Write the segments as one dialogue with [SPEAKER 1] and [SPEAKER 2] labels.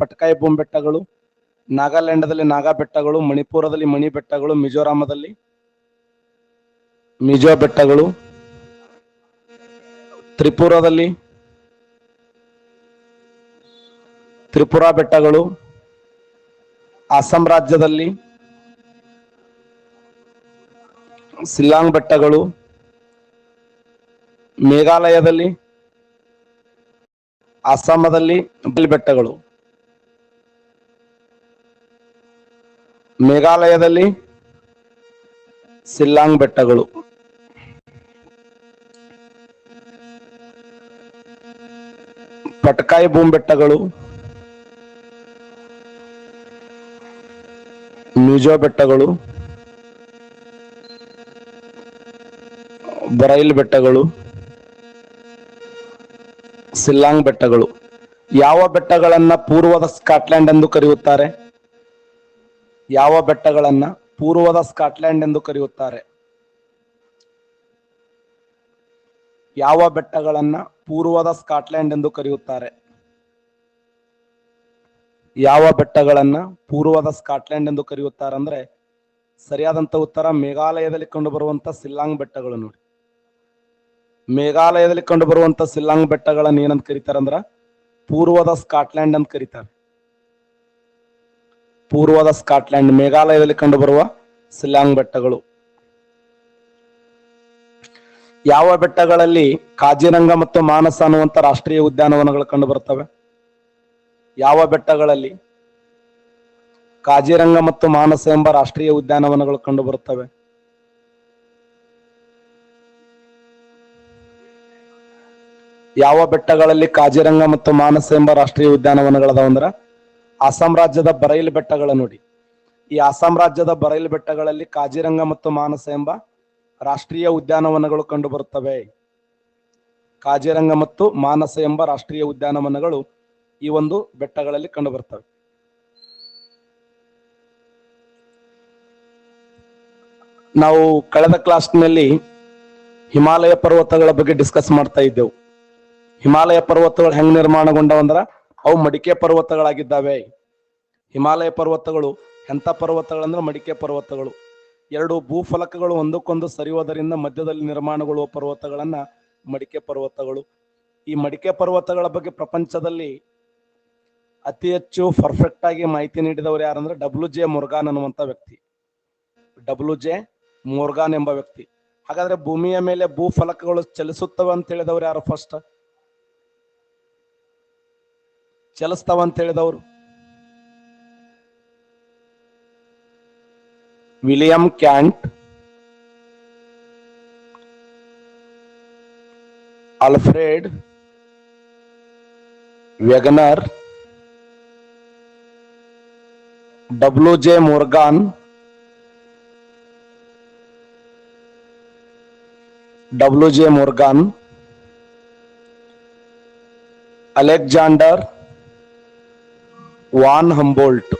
[SPEAKER 1] Patkai boom ಬೆಟ್ಟಗಳು ನಾಗಾಲ್ಯಾಂಡದಲ್ಲಿ ನಾಗಾ ಬೆಟ್ಟಗಳು ಮಣಿಪುರದಲ್ಲಿ ಮಣಿ ಬೆಟ್ಟಗಳು ಮಿಜೋರಾಮದಲ್ಲಿ ಮಿಜೋ ಬೆಟ್ಟಗಳು ತ್ರಿಪುರದಲ್ಲಿ ತ್ರಿಪುರಾ ಬೆಟ್ಟಗಳು, ಅಸ್ಸಾಂ ರಾಜ್ಯದಲ್ಲಿ ಸಿಲ್ಲಾಂಗ್ ಬೆಟ್ಟಗಳು, ಮೇಘಾಲಯದಲ್ಲಿ ಅಸ್ಸಾಮದಲ್ಲಿ ಬೆಟ್ಟಗಳು. ಮೇಘಾಲಯದಲ್ಲಿ ಸಿಲ್ಲಾಂಗ್ ಬೆಟ್ಟಗಳು. ಪಟ್ಕಾಯಿ ಬೂಮ್ ಬೆಟ್ಟಗಳು. ಮ್ಯೂಜೋ ಬೆಟ್ಟಗಳು. ಬರೈಲ್ ಬೆಟ್ಟಗಳು. ಸಿಲ್ಲಾಂಗ್ ಬೆಟ್ಟಗಳು. ಯಾವ ಬೆಟ್ಟಗಳನ್ನ ಪೂರ್ವದ ಸ್ಕಾಟ್ಲ್ಯಾಂಡ್ ಎಂದು ಕರೆಯುತ್ತಾರೆ? ಯಾವ ಬೆಟ್ಟಗಳನ್ನ ಪೂರ್ವದ ಸ್ಕಾಟ್ಲ್ಯಾಂಡ್ ಎಂದು ಕರೆಯುತ್ತಾರೆ? ಯಾವ ಬೆಟ್ಟಗಳನ್ನ ಪೂರ್ವದ ಸ್ಕಾಟ್ಲ್ಯಾಂಡ್ ಎಂದು ಕರೆಯುತ್ತಾರೆ? ಯಾವ ಬೆಟ್ಟಗಳನ್ನ ಪೂರ್ವದ ಸ್ಕಾಟ್ಲ್ಯಾಂಡ್ ಎಂದು ಕರೆಯುತ್ತಾರೆ ಅಂದ್ರೆ ಸರಿಯಾದಂತ ಉತ್ತರ ಮೇಘಾಲಯದಲ್ಲಿ ಕಂಡು ಬರುವಂತ ಸಿಲ್ಲಾಂಗ್ ಬೆಟ್ಟಗಳು ನೋಡಿ. ಮೇಘಾಲಯದಲ್ಲಿ ಕಂಡು ಬರುವಂತ ಸಿಲ್ಲಾಂಗ್ ಬೆಟ್ಟಗಳನ್ನ ಏನಂತ ಕರೀತಾರೆ ಅಂದ್ರ ಪೂರ್ವದ ಸ್ಕಾಟ್ಲ್ಯಾಂಡ್ ಅಂತ ಕರೀತಾರೆ. ಪೂರ್ವದ ಸ್ಕಾಟ್ಲ್ಯಾಂಡ್ ಮೇಘಾಲಯದಲ್ಲಿ ಕಂಡುಬರುವ ಸಿಲ್ಲಾಂಗ್ ಬೆಟ್ಟಗಳು. ಯಾವ ಬೆಟ್ಟಗಳಲ್ಲಿ ಕಾಜಿರಂಗ ಮತ್ತು ಮಾನಸ ಅನ್ನುವಂತ ರಾಷ್ಟ್ರೀಯ ಉದ್ಯಾನವನಗಳು ಕಂಡು ಬರ್ತವೆ ಯಾವ ಬೆಟ್ಟಗಳಲ್ಲಿ ಕಾಜಿರಂಗ ಮತ್ತು ಮಾನಸ ಎಂಬ ರಾಷ್ಟ್ರೀಯ ಉದ್ಯಾನವನಗಳು ಕಂಡು ಬರುತ್ತವೆ ಯಾವ ಬೆಟ್ಟಗಳಲ್ಲಿ ಕಾಜಿರಂಗ ಮತ್ತು ಮಾನಸ ಎಂಬ ರಾಷ್ಟ್ರೀಯ ಉದ್ಯಾನವನಗಳದಾವ ಅಂದ್ರ ಅಸ್ಸಾಂ ರಾಜ್ಯದ ಬರೈಲ್ ಬೆಟ್ಟಗಳ ನೋಡಿ. ಈ ಅಸ್ಸಾಂ ರಾಜ್ಯದ ಬರೈಲ್ ಬೆಟ್ಟಗಳಲ್ಲಿ ಕಾಜಿರಂಗ ಮತ್ತು ಮಾನಸ ಎಂಬ ರಾಷ್ಟ್ರೀಯ ಉದ್ಯಾನವನಗಳು ಕಂಡುಬರುತ್ತವೆ. ಕಾಜಿರಂಗ ಮತ್ತು ಮಾನಸ ಎಂಬ ರಾಷ್ಟ್ರೀಯ ಉದ್ಯಾನವನಗಳು ಈ ಒಂದು ಬೆಟ್ಟಗಳಲ್ಲಿ ಕಂಡು ಬರ್ತವೆ ನಾವು ಕಳೆದ ಕ್ಲಾಸ್ನಲ್ಲಿ ಹಿಮಾಲಯ ಪರ್ವತಗಳ ಬಗ್ಗೆ ಡಿಸ್ಕಸ್ ಮಾಡ್ತಾ ಇದ್ದೆವು. ಹಿಮಾಲಯ ಪರ್ವತಗಳು ಹೆಂಗ್ ನಿರ್ಮಾಣಗೊಂಡವಂದ್ರ ಅವು ಮಡಿಕೆ ಪರ್ವತಗಳಾಗಿದ್ದಾವೆ. ಹಿಮಾಲಯ ಪರ್ವತಗಳು ಎಂಥ ಪರ್ವತಗಳಂದ್ರೆ ಮಡಿಕೆ ಪರ್ವತಗಳು. ಎರಡು ಭೂಫಲಕಗಳು ಒಂದಕ್ಕೊಂದು ಸರಿಯೋದರಿಂದ ಮಧ್ಯದಲ್ಲಿ ನಿರ್ಮಾಣಗೊಳ್ಳುವ ಪರ್ವತಗಳನ್ನ ಮಡಿಕೆ ಪರ್ವತಗಳು. ಈ ಮಡಿಕೆ ಪರ್ವತಗಳ ಬಗ್ಗೆ ಪ್ರಪಂಚದಲ್ಲಿ ಅತಿ ಹೆಚ್ಚು ಪರ್ಫೆಕ್ಟ್ ಆಗಿ ಮಾಹಿತಿ ನೀಡಿದವರು ಯಾರಂದ್ರೆ ಡಬ್ಲ್ಯೂ ಜೆ ಮುರ್ಗಾನ್ ಅನ್ನುವಂತ ವ್ಯಕ್ತಿ. ಡಬ್ಲ್ಯೂ ಜೆ ಮುರ್ಗಾನ್ ಎಂಬ ವ್ಯಕ್ತಿ. ಹಾಗಾದ್ರೆ ಭೂಮಿಯ ಮೇಲೆ ಭೂಫಲಕಗಳು ಚಲಿಸುತ್ತವೆ ಅಂತ ಹೇಳಿದವರು ಯಾರು ಫಸ್ಟ್ ಚಲಿಸ್ತಾವ ಅಂತ ಹೇಳಿದವರು. William Kant Alfred Wegener W J Morgan W J Morgan Alexander von Humboldt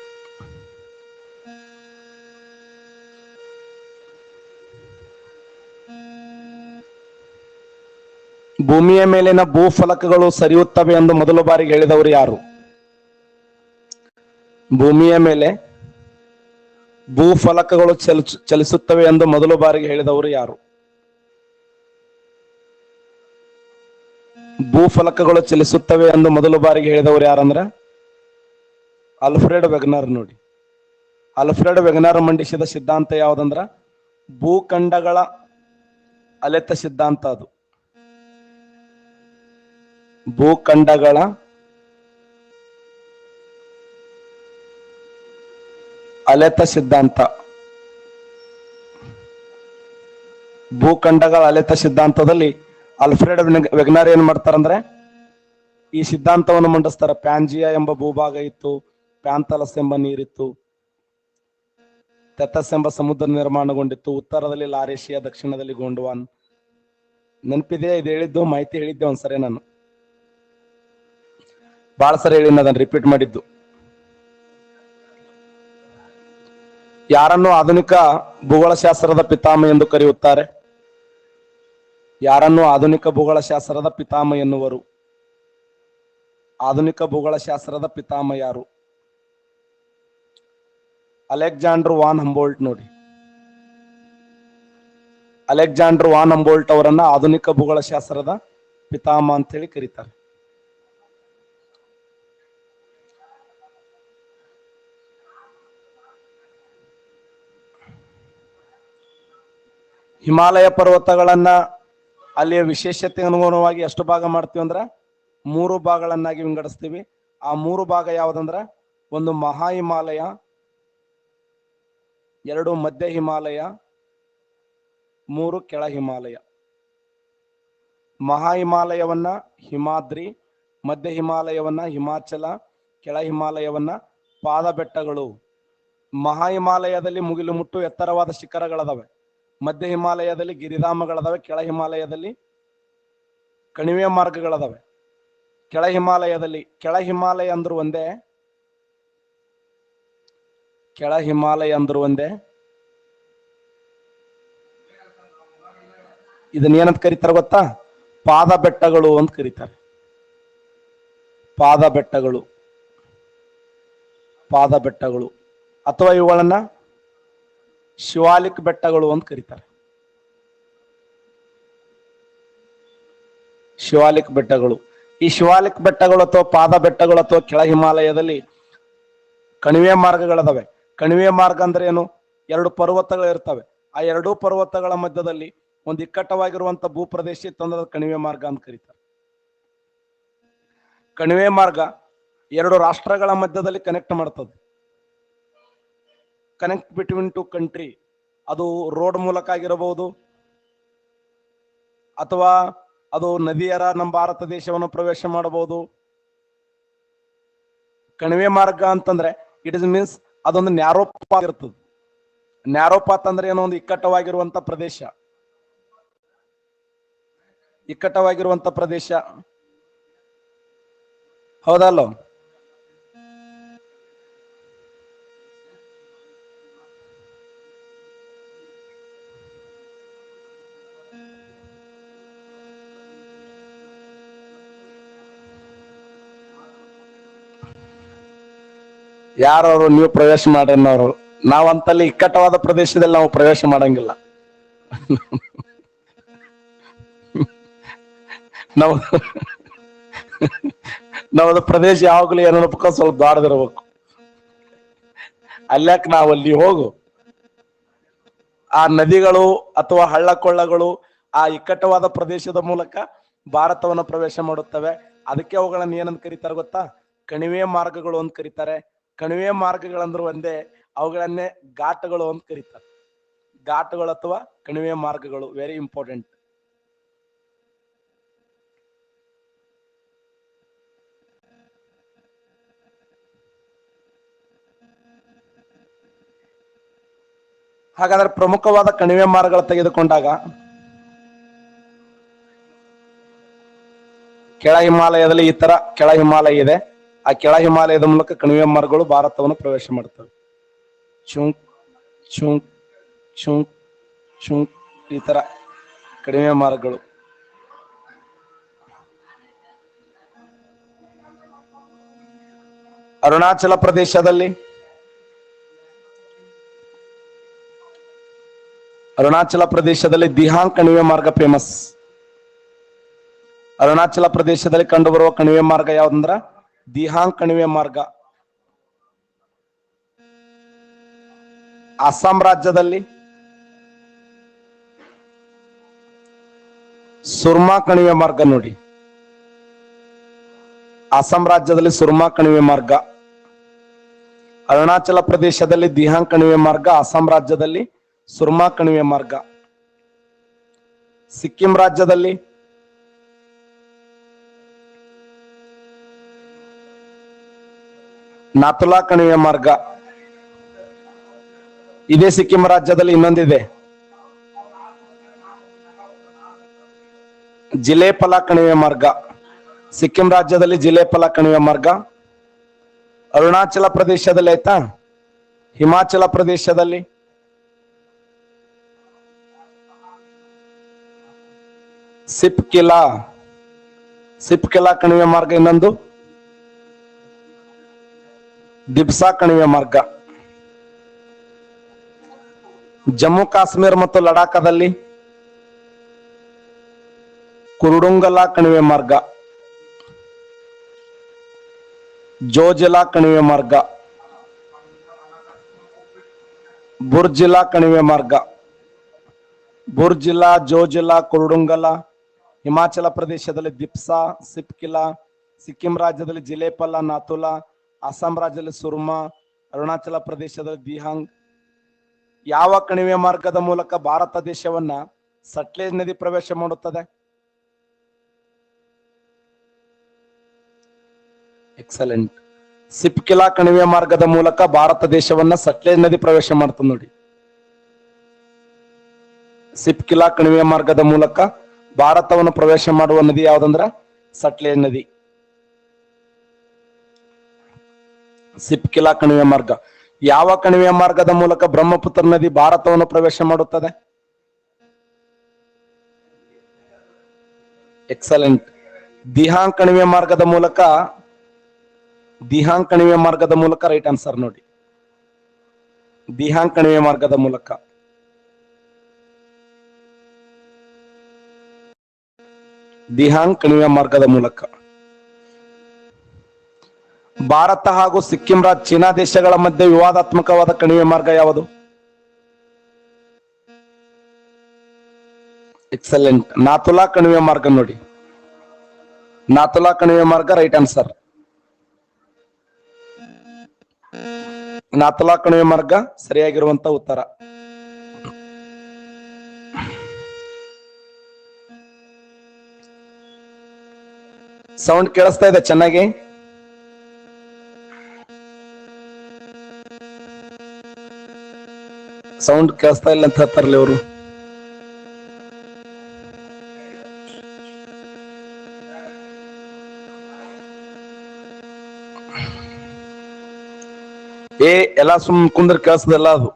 [SPEAKER 1] ಭೂಮಿಯ ಮೇಲಿನ ಭೂಫಲಕಗಳು ಸರಿಯುತ್ತವೆ ಎಂದು ಮೊದಲು ಬಾರಿಗೆ ಹೇಳಿದವರು ಯಾರು? ಭೂಮಿಯ ಮೇಲೆ ಭೂಫಲಕಗಳು ಚಲ, ಚಲಿಸುತ್ತವೆ ಎಂದು ಮೊದಲ ಬಾರಿಗೆ ಹೇಳಿದವರು ಯಾರು? ಭೂಫಲಕಗಳು ಚಲಿಸುತ್ತವೆ ಎಂದು ಮೊದಲು ಬಾರಿಗೆ ಹೇಳಿದವರು ಯಾರಂದ್ರ? ಅಲ್ಫ್ರೆಡ್ ವೆಗ್ನರ್ ನೋಡಿ. ಅಲ್ಫ್ರೆಡ್ ವೆಗ್ನರ್ ಮಂಡಿಸಿದ ಸಿದ್ಧಾಂತ ಯಾವುದಂದ್ರ? ಭೂಖಂಡಗಳ ಅಲೆತ ಸಿದ್ಧಾಂತ ಅದು. ಭೂಖಂಡಗಳ ಅಲೆತ ಸಿದ್ಧಾಂತ. ಭೂಖಂಡಗಳ ಅಲೆತ ಸಿದ್ಧಾಂತದಲ್ಲಿ ಅಲ್ಫ್ರೆಡ್ ವೆಗ್ನಾರ್ ಏನ್ ಮಾಡ್ತಾರಂದ್ರೆ, ಈ ಸಿದ್ಧಾಂತವನ್ನು ಮಂಡಿಸ್ತಾರೆ. ಪ್ಯಾಂಜಿಯಾ ಎಂಬ ಭೂಭಾಗ ಇತ್ತು ಪ್ಯಾಂತಲಸ್ ಎಂಬ ನೀರಿತ್ತು, ತೆತಸ್ ಎಂಬ ಸಮುದ್ರ ನಿರ್ಮಾಣಗೊಂಡಿತ್ತು, ಉತ್ತರದಲ್ಲಿ ಲಾರೇಶಿಯಾ ದಕ್ಷಿಣದಲ್ಲಿ ಗೋಂಡ್ವಾನ್. ನೆನಪಿದೆ ಇದು ಹೇಳಿದ್ದು, ಮಾಹಿತಿ ಹೇಳಿದ್ದೆ ಒಂದ್ಸರಿ ನಾನು. ಬಹಳ ಸರಿ ಹೇಳಿ ಅದನ್ನ ರಿಪೀಟ್ ಮಾಡಿದ್ದು. ಯಾರನ್ನು ಆಧುನಿಕ ಭೂಗೋಳಶಾಸ್ತ್ರದ ಪಿತಾಮ ಎಂದು ಕರೆಯುತ್ತಾರೆ? ಯಾರನ್ನು ಆಧುನಿಕ ಭೂಗೋಳಶಾಸ್ತ್ರದ ಪಿತಾಮ ಎನ್ನುವರು? ಆಧುನಿಕ ಭೂಗೋಳಶಾಸ್ತ್ರದ ಪಿತಾಮಹ ಯಾರು? ಅಲೆಕ್ಸಾಂಡರ್ ವಾನ್ ಹಂಬೋಲ್ಟ್ ನೋಡಿ. ಅಲೆಕ್ಸಾಂಡರ್ ವಾನ್ ಹಂಬೋಲ್ಟ್ ಅವರನ್ನ ಆಧುನಿಕ ಭೂಗೋಳಶಾಸ್ತ್ರದ ಪಿತಾಮಹ ಅಂತ ಹೇಳಿ ಕರೀತಾರೆ. ಹಿಮಾಲಯ ಪರ್ವತಗಳನ್ನ ಅಲ್ಲಿಯ ವಿಶೇಷತೆ ಅನುಗುಣವಾಗಿ ಎಷ್ಟು ಭಾಗ ಮಾಡ್ತೀವಿ ಅಂದ್ರ ಮೂರು ಭಾಗಗಳನ್ನಾಗಿ ವಿಂಗಡಿಸ್ತೀವಿ. ಆ ಮೂರು ಭಾಗ ಯಾವ್ದಂದ್ರ ಒಂದು ಮಹಾ ಹಿಮಾಲಯ ಎರಡು ಮಧ್ಯ ಹಿಮಾಲಯ, ಮೂರು ಕೆಳ ಹಿಮಾಲಯ. ಮಹಾ ಹಿಮಾಲಯವನ್ನ ಹಿಮಾದ್ರಿ, ಮಧ್ಯ ಹಿಮಾಲಯವನ್ನ ಹಿಮಾಚಲ, ಕೆಳ ಹಿಮಾಲಯವನ್ನ ಪಾದ ಬೆಟ್ಟಗಳು ಮಹಾ ಹಿಮಾಲಯದಲ್ಲಿ ಮುಗಿಲು ಮುಟ್ಟು ಎತ್ತರವಾದ ಶಿಖರಗಳದಾವೆ. ಮಧ್ಯ ಹಿಮಾಲಯದಲ್ಲಿ ಗಿರಿಧಾಮಗಳದಾವೆ, ಕೆಳ ಹಿಮಾಲಯದಲ್ಲಿ ಕಣಿವೆ ಮಾರ್ಗಗಳದಾವೆ. ಕೆಳ ಹಿಮಾಲಯದಲ್ಲಿ, ಕೆಳ ಹಿಮಾಲಯ ಅಂದ್ರು ಒಂದೇ, ಕೆಳ ಹಿಮಾಲಯ ಅಂದ್ರು ಒಂದೇ. ಇದನ್ನ ಏನಂತ ಕರೀತಾರೆ ಗೊತ್ತಾ? ಪಾದ ಬೆಟ್ಟಗಳು ಅಂತ ಕರೀತಾರೆ. ಪಾದ ಬೆಟ್ಟಗಳು. ಪಾದ ಬೆಟ್ಟಗಳು. ಅಥವಾ ಇವುಗಳನ್ನ ಶಿವಾಲಿಕ್ ಬೆಟ್ಟಗಳು ಅಂತ ಕರೀತಾರೆ. ಶಿವಾಲಿಕ್ ಬೆಟ್ಟಗಳು. ಈ ಶಿವಾಲಿಕ್ ಬೆಟ್ಟಗಳು ಅಥವಾ ಪಾದ ಬೆಟ್ಟಗಳು ಅಥವಾ ಕೆಳ ಹಿಮಾಲಯದಲ್ಲಿ ಕಣಿವೆ ಮಾರ್ಗಗಳದವೆ. ಕಣಿವೆ ಮಾರ್ಗ ಅಂದ್ರೆ ಏನು? ಎರಡು ಪರ್ವತಗಳು ಇರ್ತವೆ. ಆ ಎರಡೂ ಪರ್ವತಗಳ ಮಧ್ಯದಲ್ಲಿ ಒಂದು ಇಕ್ಕಟ್ಟವಾಗಿರುವಂತ ಭೂಪ್ರದೇಶ ಇತ್ತಂದ್ರೆ ಕಣಿವೆ ಮಾರ್ಗ ಅಂತ ಕರೀತಾರೆ. ಕಣಿವೆ ಮಾರ್ಗ ಎರಡು ರಾಷ್ಟ್ರಗಳ ಮಧ್ಯದಲ್ಲಿ ಕನೆಕ್ಟ್ ಮಾಡ್ತದೆ. ಕನೆಕ್ಟ್ ಬಿಟ್ವೀನ್ ಟು ಕಂಟ್ರಿ ಅದು ರೋಡ್ ಮೂಲಕ ಆಗಿರಬಹುದು, ಅಥವಾ ಅದು ನದಿಯರ ನಮ್ಮ ಭಾರತ ದೇಶವನ್ನು ಪ್ರವೇಶ ಮಾಡಬಹುದು. ಕಣಿವೆ ಮಾರ್ಗ ಅಂತಂದ್ರೆ ಇಟ್ ಇಸ್ ಮೀನ್ಸ್ ಅದೊಂದು ನ್ಯಾರೋ ಪಾತ್ ಇರ್ತದೆ. ನ್ಯಾರೋ ಪಾತ್ ಅಂದ್ರೆ ಏನೋ ಒಂದು ಇಕ್ಕಟ್ಟವಾಗಿರುವಂತ ಪ್ರದೇಶ. ಇಕ್ಕಟ್ಟವಾಗಿರುವಂತ ಪ್ರದೇಶ. ಹೌದಲ್ಲ ಯಾರವರು ನೀವು ಪ್ರವೇಶ ಮಾಡ್ರನ್ನವರು ನಾವಂತಲ್ಲಿ ಇಕ್ಕಟ್ಟವಾದ ಪ್ರದೇಶದಲ್ಲಿ ನಾವು ಪ್ರವೇಶ ಮಾಡಂಗಿಲ್ಲ. ನಾವು ನಮ್ಮದು ಪ್ರದೇಶ ಯಾವಾಗಲೂ ಏನಪ್ಪ ಸ್ವಲ್ಪ ದಾಡದಿರ್ಬೇಕು ಅಲ್ಲಕ್ಕೆ ನಾವು ಅಲ್ಲಿ ಹೋಗು. ಆ ನದಿಗಳು ಅಥವಾ ಹಳ್ಳ ಕೊಳ್ಳಗಳು ಆ ಇಕ್ಕಟ್ಟವಾದ ಪ್ರದೇಶದ ಮೂಲಕ ಭಾರತವನ್ನು ಪ್ರವೇಶ ಮಾಡುತ್ತವೆ. ಅದಕ್ಕೆ ಅವುಗಳನ್ನ ಏನಂತ ಕರೀತಾರೆ ಗೊತ್ತಾ? ಕಣಿವೆ ಮಾರ್ಗಗಳು ಅಂತ ಕರೀತಾರೆ. ಕಣಿವೆ ಮಾರ್ಗಗಳಂದ್ರೆ ಒಂದೇ, ಅವುಗಳನ್ನೇ ಘಾಟಗಳು ಅಂತ ಕರೀತಾರೆ. ಘಾಟಗಳು ಅಥವಾ ಕಣಿವೆ ಮಾರ್ಗಗಳು ವೆರಿ ಇಂಪಾರ್ಟೆಂಟ್ ಹಾಗಾದ್ರೆ ಪ್ರಮುಖವಾದ ಕಣಿವೆ ಮಾರ್ಗಗಳು ತೆಗೆದುಕೊಂಡಾಗ, ಕೆಳ ಹಿಮಾಲಯದಲ್ಲಿ ಈ ತರ ಕೆಳ ಹಿಮಾಲಯ ಇದೆ. ಆ ಕೆಳ ಹಿಮಾಲಯದ ಮೂಲಕ ಕಣಿವೆ ಮಾರ್ಗಗಳು ಭಾರತವನ್ನು ಪ್ರವೇಶ ಮಾಡ್ತವೆ. ಚುಂಕ್ ಚುಂಕ್ ಚುಂಕ್ ಚುಂಕ್ ಈ ತರ ಕಡಿಮೆ ಮಾರ್ಗಗಳು ಅರುಣಾಚಲ ಪ್ರದೇಶದಲ್ಲಿ ಅರುಣಾಚಲ ಪ್ರದೇಶದಲ್ಲಿ ದಿಹಾಂಗ್ ಕಣಿವೆ ಮಾರ್ಗ ಫೇಮಸ್ ಅರುಣಾಚಲ ಪ್ರದೇಶದಲ್ಲಿ ಕಂಡುಬರುವ ಕಣಿವೆ ಮಾರ್ಗ ಯಾವ್ದಂದ್ರ? ದಿಹಾಂಗ್ ಕಣಿವೆ ಮಾರ್ಗ. ಅಸ್ಸಾಂ ರಾಜ್ಯದಲ್ಲಿ ಸುರ್ಮಾ ಕಣಿವೆ ಮಾರ್ಗ ನೋಡಿ. ಅಸ್ಸಾಂ ರಾಜ್ಯದಲ್ಲಿ ಸುರ್ಮಾ ಕಣಿವೆ ಮಾರ್ಗ. ಅರುಣಾಚಲ ಪ್ರದೇಶದಲ್ಲಿ ದಿಹಾಂಗ್ ಕಣಿವೆ ಮಾರ್ಗ, ಅಸ್ಸಾಂ ರಾಜ್ಯದಲ್ಲಿ ಸುರ್ಮಾ ಕಣಿವೆ ಮಾರ್ಗ. ಸಿಕ್ಕಿಂ ರಾಜ್ಯದಲ್ಲಿ ನಾಥುಲಾ ಕಣಿವೆ ಮಾರ್ಗ. ಇದೇ ಸಿಕ್ಕಿಂ ರಾಜ್ಯದಲ್ಲಿ ಇನ್ನೊಂದಿದೆ. ಜಿಲೇಪಲ ಕಣಿವೆ ಮಾರ್ಗ. ಸಿಕ್ಕಿಂ ರಾಜ್ಯದಲ್ಲಿ ಜಿಲೇಪಲ ಕಣಿವೆ ಮಾರ್ಗ. ಅರುಣಾಚಲ ಪ್ರದೇಶದಲ್ಲಿ ಆಯ್ತಾ? ಹಿಮಾಚಲ ಪ್ರದೇಶದಲ್ಲಿ? ಸಿಪ್ ಕಿಲಾ ಸಿಪ್ ಕಿಲಾ ಕಣಿವೆ ಮಾರ್ಗ ಇನ್ನೊಂದು. ದಿಬ್ಸಾ ಕಣಿವೆ ಮಾರ್ಗ. ಜಮ್ಮು ಕಾಶ್ಮೀರ ಮತ್ತು ಲಡಾಖದಲ್ಲಿ ಕುರುಡುಂಗಲಾ ಕಣಿವೆ ಮಾರ್ಗ. ಜೋಜಿಲಾ ಕಣಿವೆ ಮಾರ್ಗ. ಬುರ್ಜಿಲಾ ಕಣಿವೆ ಮಾರ್ಗ. ಬುರ್ಜಿಲಾ, ಜೋಜಿಲಾ, ಕುರುಡುಂಗಲ, ಹಿಮಾಚಲ ಪ್ರದೇಶದಲ್ಲಿ ದಿಪ್ಸಾ ಸಿಪ್ಕಿಲಾ, ಸಿಕ್ಕಿಂ ರಾಜ್ಯದಲ್ಲಿ ಜಿಲೇಪಲ್ಲ ನಾಥುಲಾ ಅಸ್ಸಾಂ ರಾಜ್ಯದಲ್ಲಿ ಸುರ್ಮಾ, ಅರುಣಾಚಲ ಪ್ರದೇಶದ ದಿಹಾಂಗ್ ಯಾವ ಕಣಿವೆ ಮಾರ್ಗದ ಮೂಲಕ ಭಾರತ ದೇಶವನ್ನ ಸಟ್ಲೇಜ್ ನದಿ ಪ್ರವೇಶ ಮಾಡುತ್ತದೆ? ಎಕ್ಸಲೆಂಟ್ ಸಿಪ್ಕಿಲಾ ಕಣಿವೆ ಮಾರ್ಗದ ಮೂಲಕ ಭಾರತ ದೇಶವನ್ನ ಸಟ್ಲೇಜ್ ನದಿ ಪ್ರವೇಶ ಮಾಡ್ತದೆ ನೋಡಿ. ಸಿಪ್ಕಿಲಾ ಕಣಿವೆ ಮಾರ್ಗದ ಮೂಲಕ ಭಾರತವನ್ನು ಪ್ರವೇಶ ಮಾಡುವ ನದಿ ಯಾವ್ದಂದ್ರ ಸಟ್ಲೇಜ್ ನದಿ. ಸಿಪ್ಕಿಲಾ ಕಣಿವೆ ಮಾರ್ಗ. ಯಾವ ಕಣಿವೆ ಮಾರ್ಗದ ಮೂಲಕ ಬ್ರಹ್ಮಪುತ್ರ ನದಿ ಭಾರತವನ್ನು ಪ್ರವೇಶ ಮಾಡುತ್ತದೆ? ಎಕ್ಸಲೆಂಟ್ ದಿಹಾಂಗ್ ಕಣಿವೆ ಮಾರ್ಗದ ಮೂಲಕ ದಿಹಾಂಗ್ ಕಣಿವೆ ಮಾರ್ಗದ ಮೂಲಕ ರೈಟ್ ಆನ್ಸರ್ ನೋಡಿ. ದಿಹಾಂಗ್ ಕಣಿವೆ ಮಾರ್ಗದ ಮೂಲಕ. ದಿಹಾಂಗ್ ಕಣಿವೆ ಮಾರ್ಗದ ಮೂಲಕ. ಭಾರತ ಹಾಗೂ ಸಿಕ್ಕಿಂ ರಾಜ್ ಚೀನಾ ದೇಶಗಳ ಮಧ್ಯೆ ವಿವಾದಾತ್ಮಕವಾದ ಕಣಿವೆ ಮಾರ್ಗ ಯಾವುದು? ಎಕ್ಸಲೆಂಟ್ ನಾಥುಲಾ ಕಣಿವೆ ಮಾರ್ಗ ನೋಡಿ. ನಾಥುಲಾ ಕಣಿವೆ ಮಾರ್ಗ ರೈಟ್ ಆನ್ಸರ್ ನಾಥುಲಾ ಕಣಿವೆ ಮಾರ್ಗ ಸರಿಯಾಗಿರುವಂತ ಉತ್ತರ. ಸೌಂಡ್ ಕೇಳಿಸ್ತಾ ಇದೆ ಚೆನ್ನಾಗಿ? ಸೌಂಡ್ ಕೇಳಿಸ್ತಾ ಇಲ್ಲ ಅಂತ ಹೇಳ್ತಾರಲ್ಲ ಇವರು. ಏ ಎಲ್ಲ ಸುಮ್ ಕುಂದ್ರ ಕೇಳಿಸ್ದಲ್ಲ ಅದು.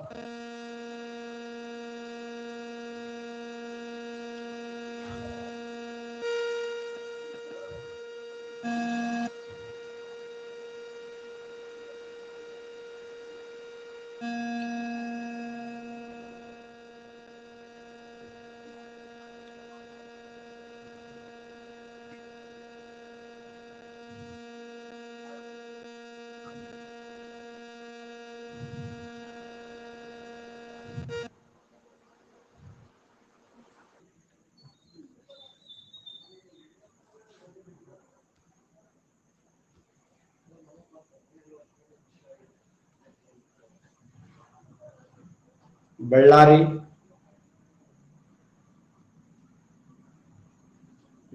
[SPEAKER 1] ಬಳ್ಳಾರಿ.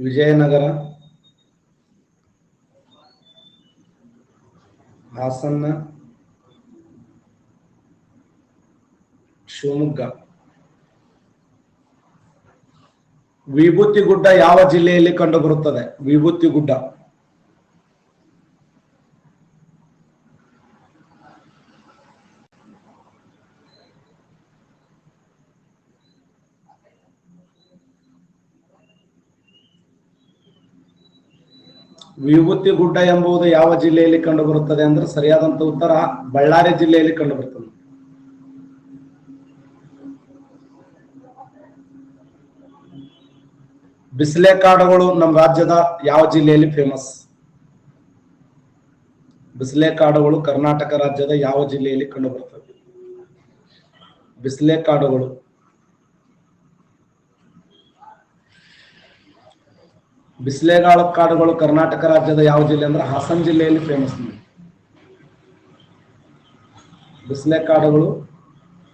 [SPEAKER 1] ವಿಜಯನಗರ. ಹಾಸನ. ಶಿವಮೊಗ್ಗ. ವಿಭೂತಿ ಗುಡ್ಡ ಯಾವ ಜಿಲ್ಲೆಯಲ್ಲಿ ಕಂಡುಬರುತ್ತದೆ? ವಿಭೂತಿ ಗುಡ್ಡ ವಿಭೂತಿ ಗುಡ್ಡ ಎಂಬುದು ಯಾವ ಜಿಲ್ಲೆಯಲ್ಲಿ ಕಂಡುಬರುತ್ತದೆ ಅಂದ್ರೆ ಸರಿಯಾದಂತ ಉತ್ತರ ಬಳ್ಳಾರಿ ಜಿಲ್ಲೆಯಲ್ಲಿ ಕಂಡುಬರುತ್ತದೆ ಬಿಸಿಲೆ ಕಾಡುಗಳು ನಮ್ಮ ರಾಜ್ಯದ ಯಾವ ಜಿಲ್ಲೆಯಲ್ಲಿ ಫೇಮಸ್ ಬಿಸಿಲೆ ಕಾಡುಗಳು ಕರ್ನಾಟಕ ರಾಜ್ಯದ ಯಾವ ಜಿಲ್ಲೆಯಲ್ಲಿ ಕಂಡುಬರುತ್ತವೆ ಬಿಸಿಲೆ ಕಾಡುಗಳು ಬಿಸಿಲೆಗಾಳ ಕಾಡುಗಳು ಕರ್ನಾಟಕ ರಾಜ್ಯದ ಯಾವ ಜಿಲ್ಲೆ ಅಂದ್ರೆ ಹಾಸನ ಜಿಲ್ಲೆಯಲ್ಲಿ ಫೇಮಸ್ ಬಿಸಿಲೆ ಕಾಡುಗಳು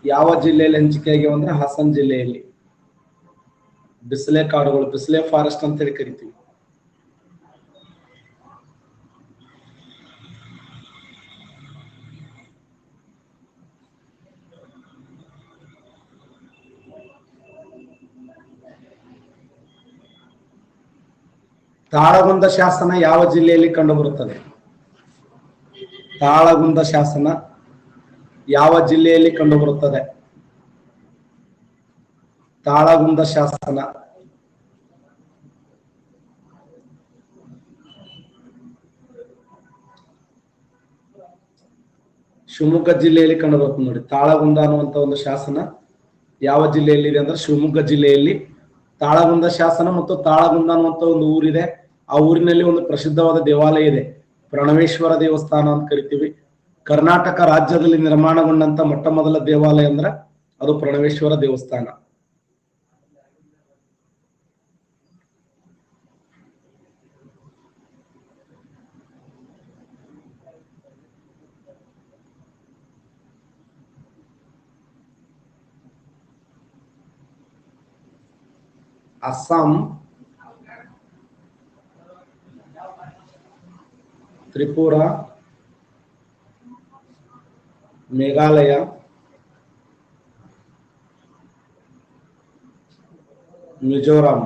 [SPEAKER 1] ಯಾವ ಜಿಲ್ಲೆಯಲ್ಲಿ ಹಂಚಿಕೆ ಆಗ್ಯಾವ ಅಂದ್ರೆ ಹಾಸನ ಜಿಲ್ಲೆಯಲ್ಲಿ. ಬಿಸಿಲೆ ಕಾಡುಗಳು ಬಿಸಿಲೆ ಫಾರೆಸ್ಟ್ ಅಂತ ಹೇಳಿ ಕರಿತೀವಿ. ತಾಳಗುಂದ ಶಾಸನ ಯಾವ ಜಿಲ್ಲೆಯಲ್ಲಿ ಕಂಡುಬರುತ್ತದೆ? ತಾಳಗುಂದ ಶಾಸನ ಯಾವ ಜಿಲ್ಲೆಯಲ್ಲಿ ಕಂಡುಬರುತ್ತದೆ? ತಾಳಗುಂದ ಶಾಸನ. ಶಿವಮೊಗ್ಗ ಜಿಲ್ಲೆಯಲ್ಲಿ ಕಂಡುಬರುತ್ತೆ ನೋಡಿ. ತಾಳಗುಂದ ಅನ್ನುವಂತ ಒಂದು ಶಾಸನ ಯಾವ ಜಿಲ್ಲೆಯಲ್ಲಿ ಇದೆ ಅಂದ್ರೆ ಶಿವಮೊಗ್ಗ ಜಿಲ್ಲೆಯಲ್ಲಿ ತಾಳಗುಂದ ಶಾಸನ ಮತ್ತು ತಾಳಗುಂದ ಅನ್ನುವಂತ ಒಂದು ಊರಿದೆ. ಆ ಊರಿನಲ್ಲಿ ಒಂದು ಪ್ರಸಿದ್ಧವಾದ ದೇವಾಲಯ ಇದೆ. ಪ್ರಣವೇಶ್ವರ ದೇವಸ್ಥಾನ ಅಂತ ಕರಿತೀವಿ. ಕರ್ನಾಟಕ ರಾಜ್ಯದಲ್ಲಿ ನಿರ್ಮಾಣಗೊಂಡಂತ ಮೊಟ್ಟ ಮೊದಲ ದೇವಾಲಯ ಅಂದ್ರೆ ಅದು ಪ್ರಣವೇಶ್ವರ ದೇವಸ್ಥಾನ. ಅಸ್ಸಾಂ ತ್ರಿಪುರ ಮೇಘಾಲಯ ಮಿಜೋರಾಂ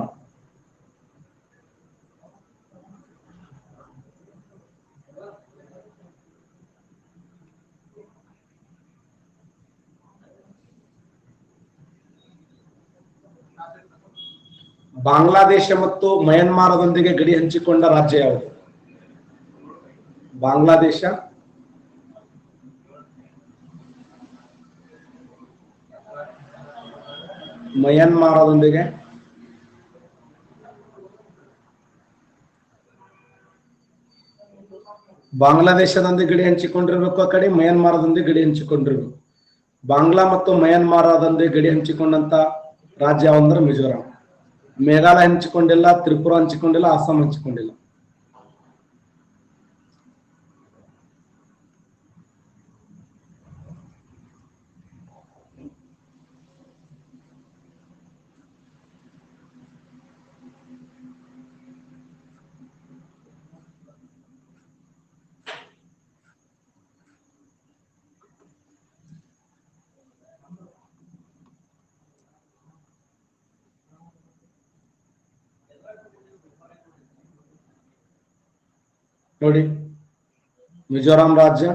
[SPEAKER 1] ಬಾಂಗ್ಲಾದೇಶ ಮತ್ತು ಮಯನ್ಮಾರದೊಂದಿಗೆ ಗಡಿ ಹಂಚಿಕೊಂಡ ರಾಜ್ಯ ಯಾವುದು ಬಾಂಗ್ಲಾದೇಶ. ಮಯನ್ಮಾರದೊಂದಿಗೆ. ಬಾಂಗ್ಲಾದೇಶದೊಂದಿಗೆ ಗಡಿ ಹಂಚಿಕೊಂಡಿರ್ಬೇಕು ಆ ಕಡೆ, ಮಯನ್ಮಾರದೊಂದಿಗೆ ಗಡಿ ಹಂಚಿಕೊಂಡಿರ್ಬೇಕು. ಬಾಂಗ್ಲಾ ಮತ್ತು ಮಯನ್ಮಾರದೊಂದಿಗೆ ಗಡಿ ಹಂಚಿಕೊಂಡಂತ ರಾಜ್ಯ ಅಂದ್ರೆ ಮಿಜೋರಾಂ. ಮೇಘಾಲಯ ಹಂಚಿಕೊಂಡಿಲ್ಲ, ತ್ರಿಪುರ ಹಂಚಿಕೊಂಡಿಲ್ಲ, ಅಸ್ಸಾಂ ಹಂಚಿಕೊಂಡಿಲ್ಲ. ನೋಡಿ, ಮಿಜೋರಾಂ ರಾಜ್ಯ,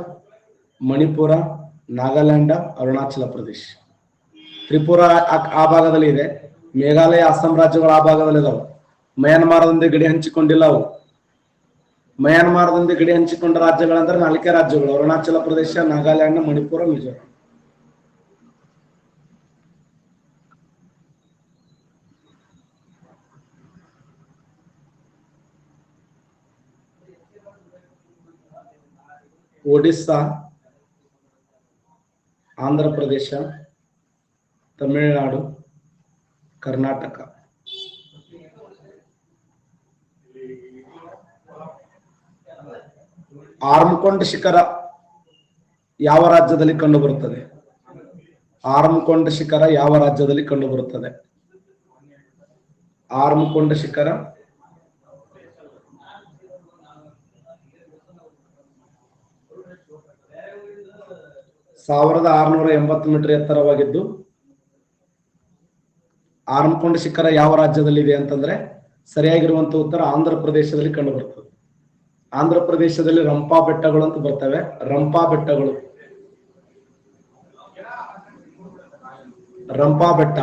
[SPEAKER 1] ಮಣಿಪುರ, ನಾಗಾಲ್ಯಾಂಡ್, ಅರುಣಾಚಲ ಪ್ರದೇಶ. ತ್ರಿಪುರ ಆ- ಭಾಗದಲ್ಲಿ ಇದೆ. ಮೇಘಾಲಯ, ಅಸ್ಸಾಂ ರಾಜ್ಯಗಳು ಆ ಭಾಗದಲ್ಲಿ ಇದಾವೆ. ಮಯನ್ಮಾರದೊಂದಿಗೆ ಗಡಿ ಹಂಚಿಕೊಂಡಿಲ್ಲ ಅವು. ಮಯನ್ಮಾರದೊಂದಿಗೆ ಗಡಿ ಹಂಚಿಕೊಂಡ ರಾಜ್ಯಗಳಂದ್ರೆ ನಾಲ್ಕೇ ರಾಜ್ಯಗಳು. ಅರುಣಾಚಲ ಪ್ರದೇಶ, ನಾಗಾಲ್ಯಾಂಡ್, ಮಣಿಪುರ, ಮಿಜೋರಾಂ. ಒಡಿಸ್ಸಾ ಆಂಧ್ರ ಪ್ರದೇಶ ತಮಿಳುನಾಡು ಕರ್ನಾಟಕ ಆರ್ಮಕೊಂಡ ಶಿಖರ ಯಾವ ರಾಜ್ಯದಲ್ಲಿ ಕಂಡುಬರುತ್ತದೆ? ಆರ್ಮಕೊಂಡ ಶಿಖರ ಯಾವ ರಾಜ್ಯದಲ್ಲಿ ಕಂಡುಬರುತ್ತದೆ? ಆರ್ಮಕೊಂಡ ಶಿಖರ ಸಾವಿರದ ಆರುನೂರ ಎಂಬತ್ತು ಮೀಟರ್ ಎತ್ತರವಾಗಿದ್ದು ಆರಂಕೊಂಡ ಶಿಖರ ಯಾವ ರಾಜ್ಯದಲ್ಲಿ ಇದೆ ಅಂತಂದ್ರೆ ಸರಿಯಾಗಿರುವಂತ ಉತ್ತರ ಆಂಧ್ರ ಪ್ರದೇಶದಲ್ಲಿ ಕಂಡುಬರುತ್ತದೆ ಆಂಧ್ರ ಪ್ರದೇಶದಲ್ಲಿ ರಂಪಾ ಬೆಟ್ಟಗಳು ಅಂತ ಬರ್ತವೆ. ರಂಪಾ ಬೆಟ್ಟಗಳು. ರಂಪಾ ಬೆಟ್ಟ.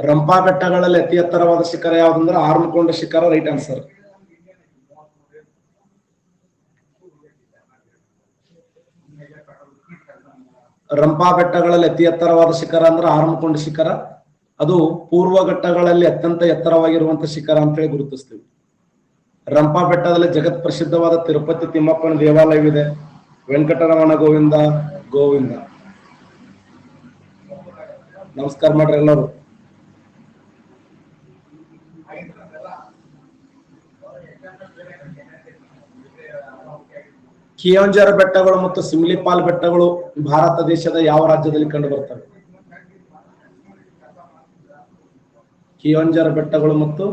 [SPEAKER 1] ರಂಪಾ ಬೆಟ್ಟಗಳಲ್ಲಿ ಅತಿ ಎತ್ತರವಾದ ಶಿಖರ ಯಾವ್ದಂದ್ರೆ ಆರ್ಮಕೊಂಡ ಶಿಖರ ರೈಟ್ ಆನ್ಸರ್ ರಂಪಾ ಬೆಟ್ಟಗಳಲ್ಲಿ ಅತಿ ಎತ್ತರವಾದ ಶಿಖರ ಅಂದ್ರೆ ಆರಂಭಕೊಂಡ ಶಿಖರ. ಅದು ಪೂರ್ವ ಘಟ್ಟಗಳಲ್ಲಿ ಅತ್ಯಂತ ಎತ್ತರವಾಗಿರುವಂತ ಶಿಖರ ಅಂತ ಹೇಳಿ ಗುರುತಿಸ್ತೀವಿ. ರಂಪಾ ಬೆಟ್ಟದಲ್ಲಿ ಜಗತ್ ಪ್ರಸಿದ್ಧವಾದ ತಿರುಪತಿ ತಿಮ್ಮಪ್ಪನ ದೇವಾಲಯವಿದೆ. ವೆಂಕಟರಮಣ ಗೋವಿಂದ ಗೋವಿಂದ. ನಮಸ್ಕಾರ ಮಾಡ್ರಿ ಎಲ್ಲರೂ. ಕಿಯೋಂಜರ ಬೆಟ್ಟಗಳು ಮತ್ತು ಸಿಮ್ಲಿಪಾಲ್ ಬೆಟ್ಟಗಳು ಭಾರತ ದೇಶದ ಯಾವ ರಾಜ್ಯದಲ್ಲಿ ಕಂಡು ಬರ್ತವೆ? ಕಿಯೋಂಜರ ಬೆಟ್ಟಗಳು ಮತ್ತು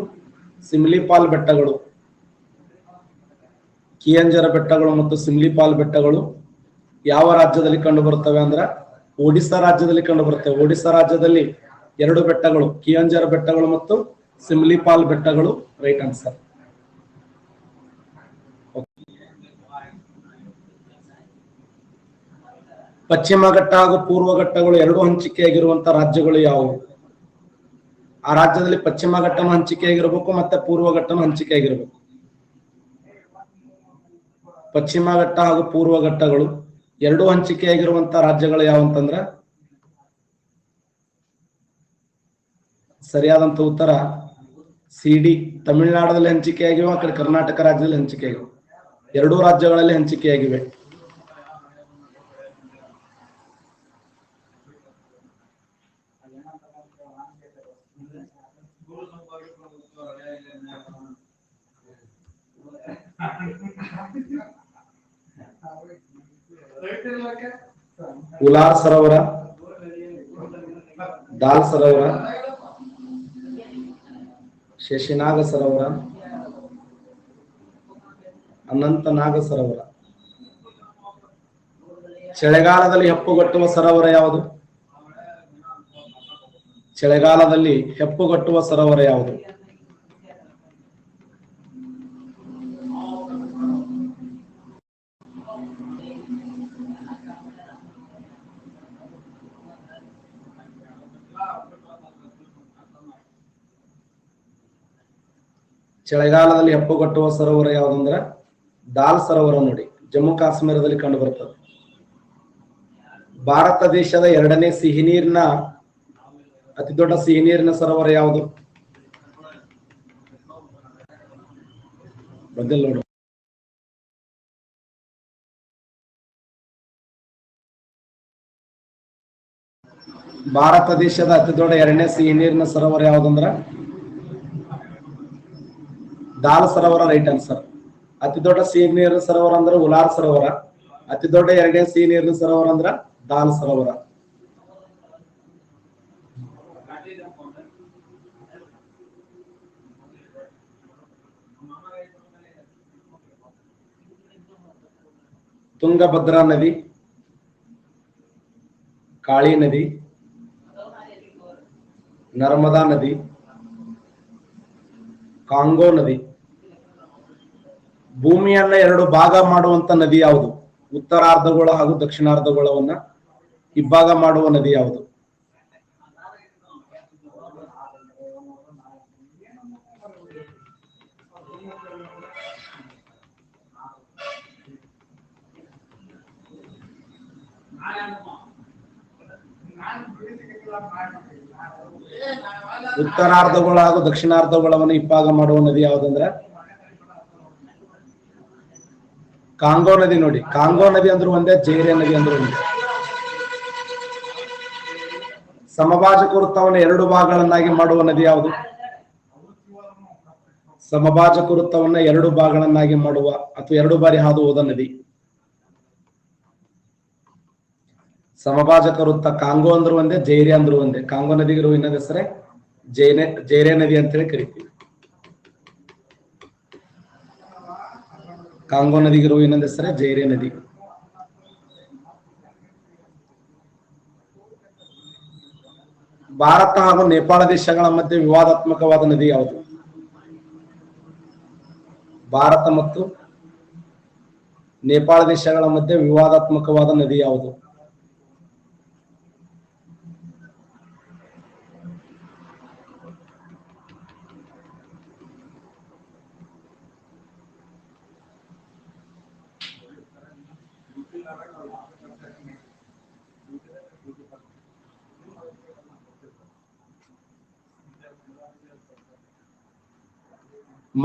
[SPEAKER 1] ಸಿಮ್ಲಿಪಾಲ್ ಬೆಟ್ಟಗಳು. ಕಿಯಂಜರ ಬೆಟ್ಟಗಳು ಮತ್ತು ಸಿಮ್ಲಿಪಾಲ್ ಬೆಟ್ಟಗಳು ಯಾವ ರಾಜ್ಯದಲ್ಲಿ ಕಂಡು ಬರುತ್ತವೆ ಅಂದ್ರ ಒಡಿಸ್ಸಾ ರಾಜ್ಯದಲ್ಲಿ ಕಂಡು ಬರುತ್ತವೆ ಒಡಿಸ್ಸಾ ರಾಜ್ಯದಲ್ಲಿ ಎರಡು ಬೆಟ್ಟಗಳು, ಕಿಯಂಜರ ಬೆಟ್ಟಗಳು ಮತ್ತು ಸಿಮ್ಲಿಪಾಲ್ ಬೆಟ್ಟಗಳು, ರೈಟ್ ಆನ್ಸರ್. ಪಶ್ಚಿಮ ಘಟ್ಟ ಹಾಗೂ ಪೂರ್ವ ಘಟ್ಟಗಳು ಎರಡು ಹಂಚಿಕೆಯಾಗಿರುವಂತ ರಾಜ್ಯಗಳು ಯಾವುವು? ಆ ರಾಜ್ಯದಲ್ಲಿ ಪಶ್ಚಿಮ ಘಟ್ಟವು ಹಂಚಿಕೆಯಾಗಿರಬೇಕು ಮತ್ತೆ ಪೂರ್ವ ಹಂಚಿಕೆ ಆಗಿರ್ಬೇಕು ಪಶ್ಚಿಮ ಘಟ್ಟ ಹಾಗೂ ಪೂರ್ವ ಘಟ್ಟಗಳು ಎರಡು ಹಂಚಿಕೆಯಾಗಿರುವಂತ ರಾಜ್ಯಗಳು ಯಾವಂತಂದ್ರ ಸರಿಯಾದಂತ ಉತ್ತರ ಸಿ ಡಿ ಹಂಚಿಕೆಯಾಗಿವೆ, ಆ ಕಡೆ ಕರ್ನಾಟಕ ರಾಜ್ಯದಲ್ಲಿ ಹಂಚಿಕೆಯಾಗಿವೆ. ಎರಡೂ ರಾಜ್ಯಗಳಲ್ಲಿ ಹಂಚಿಕೆಯಾಗಿವೆ. ಉಲಾರ್ ಸರೋವರ, ದಾಲ್ ಸರೋವರ, ಶಶಿನಾಗ ಸರೋವರ, ಅನಂತನಾಗ ಸರೋವರ. ಚಳಿಗಾಲದಲ್ಲಿ ಹೆಪ್ಪುಗಟ್ಟುವ ಸರೋವರ ಯಾವುದು? ಚಳಿಗಾಲದಲ್ಲಿ ಹೆಪ್ಪುಗಟ್ಟುವ ಸರೋವರ ಯಾವುದು? ಚಳಿಗಾಲದಲ್ಲಿ ಹೆಪ್ಪುಗಟ್ಟುವ ಸರೋವರ ಯಾವುದಂದ್ರ ದಾಲ್ ಸರೋವರ ನೋಡಿ. ಜಮ್ಮು ಕಾಶ್ಮೀರದಲ್ಲಿ ಕಂಡು ಬರ್ತದೆ. ಭಾರತ ದೇಶದ ಎರಡನೇ ಸಿಹಿ ನೀರಿನ, ಅತಿ ದೊಡ್ಡ ಸಿಹಿ ನೀರಿನ ಸರೋವರ ಯಾವುದು? ನೋಡು. ಭಾರತ ದೇಶದ ಅತಿ ದೊಡ್ಡ ಎರಡನೇ ಸಿಹಿ ನೀರಿನ ಸರೋವರ ಯಾವುದಂದ್ರ? ದಾಲ್ ಸರೋವರ ರೈಟ್ ಆನ್ಸರ್ ಅತಿ ದೊಡ್ಡ ಸಿಹಿ ನೀರಿನ ಸರೋವರ ಅಂದ್ರೆ ಉಲಾರ್ ಸರೋವರ. ಅತಿ ದೊಡ್ಡ ಎರಡನೇ ಸಿಹಿ ನೀರಿನ ಸರೋವರ ಅಂದ್ರ ದಾಲ್ ಸರೋವರ. ತುಂಗಭದ್ರಾ ನದಿ, ಕಾಳಿ ನದಿ, ನರ್ಮದಾ ನದಿ, ಕಾಂಗೋ ನದಿ. ಭೂಮಿಯನ್ನ ಎರಡು ಭಾಗ ಮಾಡುವಂತ ನದಿ ಯಾವುದು? ಉತ್ತರಾರ್ಧಗೋಳ ಹಾಗೂ ದಕ್ಷಿಣಾರ್ಧಗೋಳವನ್ನ ಇಬ್ಬಾಗ ಮಾಡುವ ನದಿ ಯಾವುದು? ಉತ್ತರಾರ್ಧಗೋಳ ಹಾಗೂ ದಕ್ಷಿಣಾರ್ಧಗೋಳವನ್ನು ಇಬ್ಬಾಗ ಮಾಡುವ ನದಿ ಯಾವುದಂದ್ರ ಕಾಂಗೋ ನದಿ ನೋಡಿ, ಕಾಂಗೋ ನದಿ ಅಂದ್ರೂ ಒಂದೇ, ಜೈರೆ ನದಿ ಅಂದ್ರೂ ಒಂದೇ. ಸಮಭಾಜಕ ವೃತ್ತವನ್ನು ಎರಡು ಭಾಗಗಳನ್ನಾಗಿ ಮಾಡುವ ನದಿ ಯಾವುದು? ಸಮಭಾಜಕ ವೃತ್ತವನ್ನ ಎರಡು ಭಾಗಗಳನ್ನಾಗಿ ಮಾಡುವ ಅಥವಾ ಎರಡು ಬಾರಿ ಹಾದು ಹೋದ ನದಿ. ಸಮಭಾಜಕ ವೃತ್ತ ಕಾಂಗೋ ಅಂದ್ರೂ ಒಂದೇ, ಜೈರೆ ಅಂದ್ರೂ ಒಂದೇ. ಕಾಂಗೋ ನದಿಗಿರುವ ಇನ್ನೊಂದು ಹೆಸರೇ ಜೈನೆ, ಜೈರೆ ನದಿ ಅಂತೇಳಿ ಕರಿತೀವಿ. ಕಾಂಗೋ ನದಿಗಿರುವ ಇನ್ನೊಂದು ಹೆಸರೇ ಜೈರೆ ನದಿ. ಭಾರತ ಹಾಗೂ ನೇಪಾಳ ದೇಶಗಳ ಮಧ್ಯೆ ವಿವಾದಾತ್ಮಕವಾದ ನದಿ ಯಾವುದು? ಭಾರತ ಮತ್ತು ನೇಪಾಳ ದೇಶಗಳ ಮಧ್ಯೆ ವಿವಾದಾತ್ಮಕವಾದ ನದಿ ಯಾವುದು?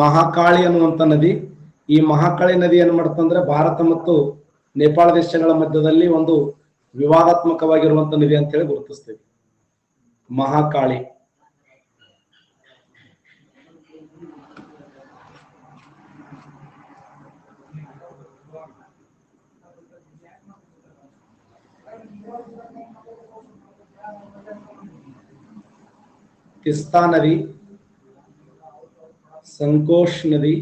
[SPEAKER 1] ಮಹಾಕಾಳಿ ಅನ್ನುವಂಥ ನದಿ. ಈ ಮಹಾಕಾಳಿ ನದಿ ಏನ್ ಮಾಡುತ್ತಂದ್ರೆ ಭಾರತ ಮತ್ತು ನೇಪಾಳ ದೇಶಗಳ ಮಧ್ಯದಲ್ಲಿ ಒಂದು ವಿವಾದಾತ್ಮಕವಾಗಿರುವಂತ ನದಿ ಅಂತ ಹೇಳಿ ಗುರುತಿಸ್ತೇವೆ. ಮಹಾಕಾಳಿ. ತಿಸ್ತಾ ನದಿ. ಸಂಕೋಷ್ ನದಿ.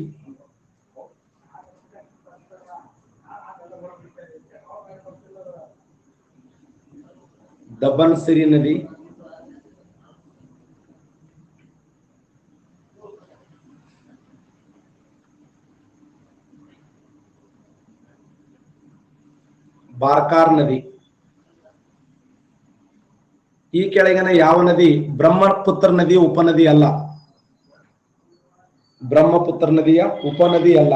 [SPEAKER 1] ದಬ್ಬನ್ ಸಿರಿ ನದಿ. ಬಾರ್ಕಾರ್ ನದಿ. ಈ ಕೆಳಗಿನ ಯಾವ ನದಿ ಬ್ರಹ್ಮಪುತ್ರ ನದಿ ಉಪನದಿ ಅಲ್ಲ. ಬ್ರಹ್ಮಪುತ್ರ ನದಿಯ ಉಪನದಿ ಅಲ್ಲ.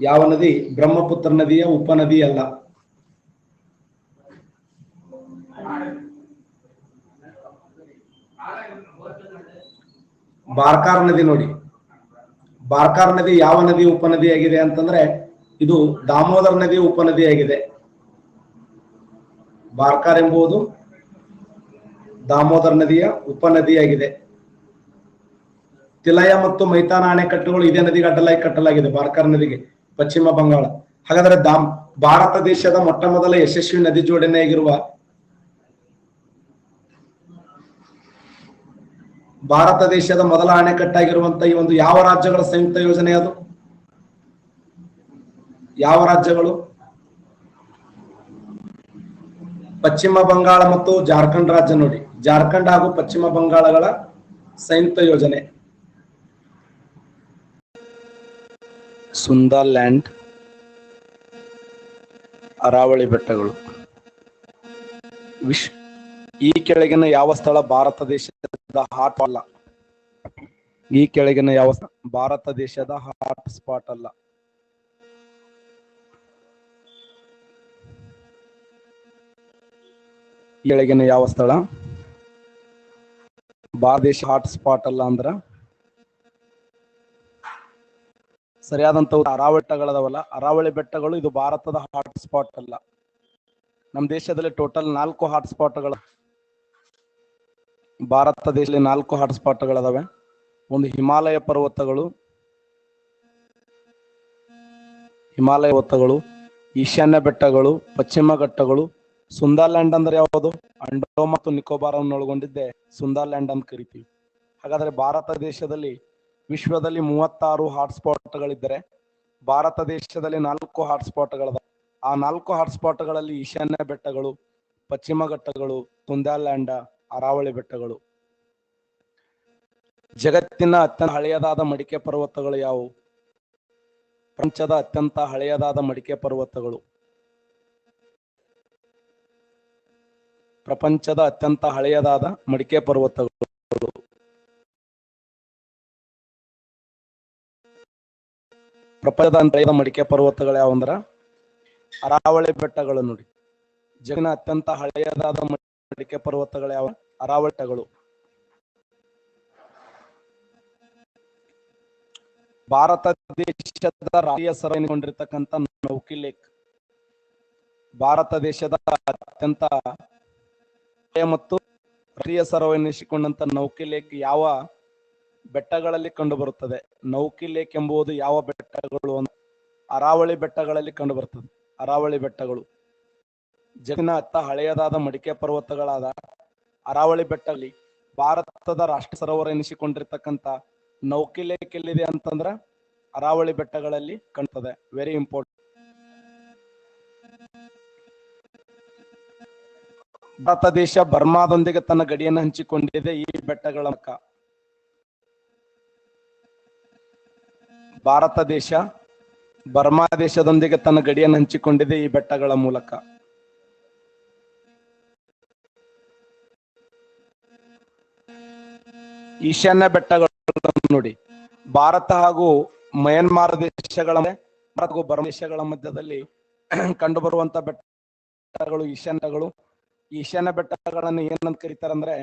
[SPEAKER 1] ಯಾವ ನದಿ? ಬ್ರಹ್ಮಪುತ್ರ ನದಿಯ ಉಪನದಿ ಅಲ್ಲ. ಬಾರ್ಕಾರ್ ನದಿ ನೋಡಿ. ಬಾರ್ಕಾರ್ ನದಿ ಯಾವ ನದಿ ಉಪನದಿಯಾಗಿದೆ ಅಂತಂದ್ರೆ ಇದು ದಾಮೋದರ್ ನದಿ ಉಪನದಿಯಾಗಿದೆ ಬಾರ್ಕಾರ್ ಎಂಬುದು ದಾಮೋದರ್ ನದಿಯ ಉಪನದಿಯಾಗಿದೆ ತಿಲಯ ಮತ್ತು ಮೈತಾನ ಅಣೆಕಟ್ಟುಗಳು ಇದೇ ನದಿಗೆ ಅಡ್ಡಲಾಗಿ ಕಟ್ಟಲಾಗಿದೆ, ಬಾರ್ಕರ್ ನದಿಗೆ, ಪಶ್ಚಿಮ ಬಂಗಾಳ. ಹಾಗಾದ್ರೆ ದಾಮ್, ಭಾರತ ದೇಶದ ಮೊಟ್ಟ ಮೊದಲ ಯಶಸ್ವಿ ನದಿ ಜೋಡಣೆಯಾಗಿರುವ ಭಾರತ ದೇಶದ ಮೊದಲ ಅಣೆಕಟ್ಟಾಗಿರುವಂತ ಈ ಒಂದು ಯಾವ ರಾಜ್ಯಗಳ ಸಂಯುಕ್ತ ಯೋಜನೆ ಅದು? ಯಾವ ರಾಜ್ಯಗಳು? ಪಶ್ಚಿಮ ಬಂಗಾಳ ಮತ್ತು ಜಾರ್ಖಂಡ್ ರಾಜ್ಯ ನೋಡಿ. ಜಾರ್ಖಂಡ್ ಹಾಗೂ ಪಶ್ಚಿಮ ಬಂಗಾಳಗಳ ಸಂಯುಕ್ತ ಯೋಜನೆ. ಸುಂದರ್ ಲ್ಯಾಂಡ್ ಅರಾವಳಿ ಬೆಟ್ಟಗಳು. ವಿಶ್, ಈ ಕೆಳಗಿನ ಯಾವ ಸ್ಥಳ ಭಾರತ ದೇಶದ ಹಾಟ್ ಅಲ್ಲ? ಈ ಕೆಳಗಿನ ಯಾವ ಭಾರತ ದೇಶದ ಹಾಟ್ ಸ್ಪಾಟ್ ಅಲ್ಲ ಕೆಳಗಿನ ಯಾವ ಸ್ಥಳ? ಭಾರತ ದೇಶ ಹಾಟ್ ಸ್ಪಾಟ್ ಅಲ್ಲ ಅಂದ್ರ ಸರಿಯಾದಂತ ಅರಾವಟ್ಟಗಳದವಲ್ಲ. ಅರಾವಳಿ ಬೆಟ್ಟಗಳು ಇದು ಭಾರತದ ಹಾಟ್ ಸ್ಪಾಟ್ ಅಲ್ಲ. ನಮ್ಮ ದೇಶದಲ್ಲಿ ಟೋಟಲ್ ನಾಲ್ಕು ಹಾಟ್ ಸ್ಪಾಟ್ಗಳು ಭಾರತ ದೇಶದಲ್ಲಿ ನಾಲ್ಕು ಹಾಟ್ ಸ್ಪಾಟ್ಗಳದಾವೆ ಒಂದು ಹಿಮಾಲಯ ಪರ್ವತಗಳು ಹಿಮಾಲಯ ಪರ್ವತಗಳು, ಈಶಾನ್ಯ ಬೆಟ್ಟಗಳು, ಪಶ್ಚಿಮ ಘಟ್ಟಗಳು, ಸುಂದರ್ಲ್ಯಾಂಡ್ ಅಂದ್ರೆ ಯಾವುದು? ಅಂಡೋ ಮತ್ತು ನಿಕೋಬಾರ್ ಒಳಗೊಂಡಿದ್ದೆ ಸುಂದರ್ಲ್ಯಾಂಡ್ ಅಂತ ಕರಿತೀವಿ. ಹಾಗಾದ್ರೆ ಭಾರತ ದೇಶದಲ್ಲಿ ವಿಶ್ವದಲ್ಲಿ ಮೂವತ್ತಾರು ಹಾಟ್ಸ್ಪಾಟ್ಗಳಿದ್ದರೆ ಭಾರತ ದೇಶದಲ್ಲಿ ನಾಲ್ಕು ಹಾಟ್ಸ್ಪಾಟ್ಗಳದ ಆ ನಾಲ್ಕು ಹಾಟ್ಸ್ಪಾಟ್ಗಳಲ್ಲಿ ಈಶಾನ್ಯ ಬೆಟ್ಟಗಳು, ಪಶ್ಚಿಮ ಘಟ್ಟಗಳು ತುಂದಾಲ್ಯಾಂಡ ಅರಾವಳಿ ಬೆಟ್ಟಗಳು. ಜಗತ್ತಿನ ಅತ್ಯಂತ ಹಳೆಯದಾದ ಮಡಿಕೆ ಪರ್ವತಗಳು ಯಾವುವು? ಪ್ರಪಂಚದ ಅತ್ಯಂತ ಹಳೆಯದಾದ ಮಡಿಕೆ ಪರ್ವತಗಳು. ಪ್ರಪಂಚದ ಅತ್ಯಂತ ಹಳೆಯದಾದ ಮಡಿಕೆ ಪರ್ವತಗಳು. ಪ್ರಪಂಚದ ಮಡಿಕೆ ಪರ್ವತಗಳು ಯಾವಂದ್ರ ಅರಾವಳಿ ಬೆಟ್ಟಗಳು ನೋಡಿ. ಜಗನ ಅತ್ಯಂತ ಹಳೆಯದಾದ ಮಡಿಕೆ ಪರ್ವತಗಳು ಯಾವ ಅರಾವಳಿಗಳು ಭಾರತ ದೇಶದ ರಾಜ್ಯ ಸರ ಎನಿಸಿಕೊಂಡಿರ್ತಕ್ಕಂಥ ನೌಕಿ ಲೇಕ್ ಭಾರತ ದೇಶದ ಅತ್ಯಂತ ಮತ್ತು ರಾಷ್ಟ್ರೀಯ ಸರವೆನಿಸಿಕೊಂಡಂತ ನೌಕಿ ಲೇಕ್ ಯಾವ? ಬೆಟ್ಟಗಳಲ್ಲಿ ಕಂಡುಬರುತ್ತದೆ. ನೌಕಿ ಲೇಕ್ ಎಂಬುದು ಯಾವ ಬೆಟ್ಟಗಳು ಅಂತ ಅರಾವಳಿ ಬೆಟ್ಟಗಳಲ್ಲಿ ಕಂಡುಬರುತ್ತದೆ ಅರಾವಳಿ ಬೆಟ್ಟಗಳು. ಜಗತ್ತಿನ ಅತ್ತ ಹಳೆಯದಾದ ಮಡಿಕೆ ಪರ್ವತಗಳಾದ ಅರಾವಳಿ ಬೆಟ್ಟಲ್ಲಿ ಭಾರತದ ರಾಷ್ಟ್ರ ಸರೋವರ ಎನಿಸಿಕೊಂಡಿರ್ತಕ್ಕಂಥ ನೌಕಿ ಲೇಕ್ ಎಲ್ಲಿದೆ ಅಂತಂದ್ರ ಅರಾವಳಿ ಬೆಟ್ಟಗಳಲ್ಲಿ ಕಾಣ್ತದೆ. ವೆರಿ ಇಂಪಾರ್ಟೆಂಟ್ ಭಾರತ ದೇಶ ಬರ್ಮಾದೊಂದಿಗೆ ತನ್ನ ಗಡಿಯನ್ನು ಹಂಚಿಕೊಂಡಿದೆ ಈ ಬೆಟ್ಟಗಳ ಮೂಲಕ. ಭಾರತ ದೇಶ, ಬರ್ಮಾ ದೇಶದೊಂದಿಗೆ ತನ್ನ ಗಡಿಯನ್ನು ಹಂಚಿಕೊಂಡಿದೆ ಈ ಬೆಟ್ಟಗಳ ಮೂಲಕ. ಈಶಾನ್ಯ ಬೆಟ್ಟಗಳನ್ನು ನೋಡಿ, ಭಾರತ ಹಾಗೂ ಮಯನ್ಮಾರ್ ದೇಶಗಳ ಹಾಗೂ ಬರ್ಮಾ ದೇಶಗಳ ಮಧ್ಯದಲ್ಲಿ ಕಂಡುಬರುವಂತ ಬೆಟ್ಟಗಳು, ಈಶಾನ್ಯಗಳು. ಈಶಾನ್ಯ ಬೆಟ್ಟಗಳನ್ನು ಏನಂತ ಕರೀತಾರಂದ್ರೆ